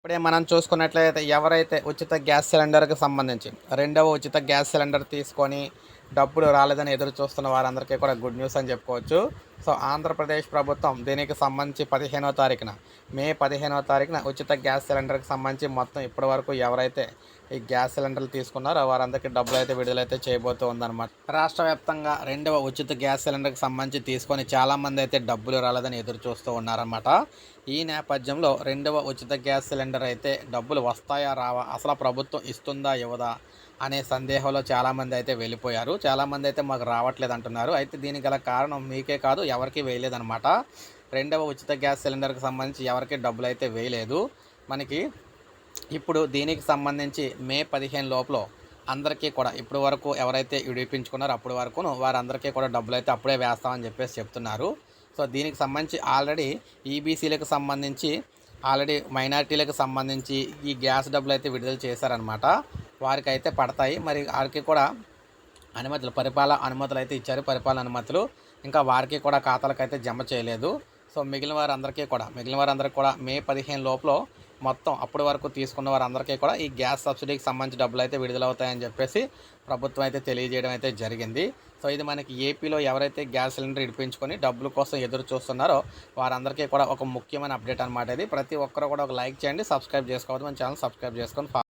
ఇప్పుడే మనం చూసుకున్నట్లయితే ఎవరైతే ఉచిత గ్యాస్ సిలిండర్కి సంబంధించి రెండవ ఉచిత గ్యాస్ సిలిండర్ తీసుకొని డబ్బులు రాలేదని ఎదురు చూస్తున్న వారందరికీ కూడా గుడ్ న్యూస్ అని చెప్పుకోవచ్చు. సో ఆంధ్రప్రదేశ్ ప్రభుత్వం దీనికి సంబంధించి పదిహేనో తారీఖున మే పదిహేనో తారీఖున ఉచిత గ్యాస్ సిలిండర్కి సంబంధించి మొత్తం ఇప్పటి వరకు ఎవరైతే ఈ గ్యాస్ సిలిండర్లు తీసుకున్నారో వారందరికీ డబ్బులు అయితే విడుదలైతే చేయబోతూ ఉందన్నమాట. రాష్ట్ర వ్యాప్తంగా రెండవ ఉచిత గ్యాస్ సిలిండర్కి సంబంధించి తీసుకొని చాలామంది అయితే డబ్బులు రాలేదని ఎదురు చూస్తూ ఉన్నారన్నమాట. ఈ నేపథ్యంలో రెండవ ఉచిత గ్యాస్ సిలిండర్ అయితే డబ్బులు వస్తాయా రావా అసలు ప్రభుత్వం ఇస్తుందా ఇవ్వదా అనే సందేహంలో చాలామంది అయితే వెళ్ళిపోయారు. చాలామంది అయితే మాకు రావట్లేదు అంటున్నారు. అయితే దీనికి గల కారణం మీకే కాదు ఎవరికి వేయలేదనమాట రెండవ ఉచిత గ్యాస్ సిలిండర్కి సంబంధించి ఎవరికి డబ్బులు అయితే వేయలేదు. మనకి ఇప్పుడు దీనికి సంబంధించి మే పదిహేను లోపల అందరికీ కూడా ఇప్పటి వరకు ఎవరైతే విడిపించుకున్నారో అప్పటి వరకు వారందరికీ కూడా డబ్బులు అయితే అప్పుడే వేస్తామని చెప్పేసి చెప్తున్నారు. సో దీనికి సంబంధించి ఆల్రెడీ ఈబీసీలకు సంబంధించి ఆల్రెడీ మైనారిటీలకు సంబంధించి ఈ గ్యాస్ డబ్బులు అయితే విడుదల చేశారనమాట వారికి అయితే పడతాయి. మరి వారికి కూడా అనుమతులు పరిపాలన అనుమతులు అయితే ఇచ్చారు పరిపాలన అనుమతులు. ఇంకా వారికి కూడా ఖాతాలకు అయితే జమ చేయలేదు. సో మిగిలిన వారందరికీ కూడా మిగిలిన వారందరికీ కూడా మే పదిహేను లోపల మొత్తం అప్పటి వరకు తీసుకున్న వారందరికీ కూడా ఈ గ్యాస్ సబ్సిడీకి సంబంధించి డబ్బులు అయితే విడుదలవుతాయని చెప్పేసి ప్రభుత్వం అయితే తెలియజేయడం అయితే జరిగింది. సో ఇది మనకి ఏపీలో ఎవరైతే గ్యాస్ సిలిండర్ ఇడిపించుకొని డబ్బుల కోసం ఎదురు చూస్తున్నారో వారందరికీ కూడా ఒక ముఖ్యమైన అప్డేట్ అనమాట ఇది. ప్రతి ఒక్కరు కూడా ఒక లైక్ చేయండి సబ్స్క్రైబ్ చేసుకోవద్దు మన ఛానల్ సబ్స్క్రైబ్ చేసుకొని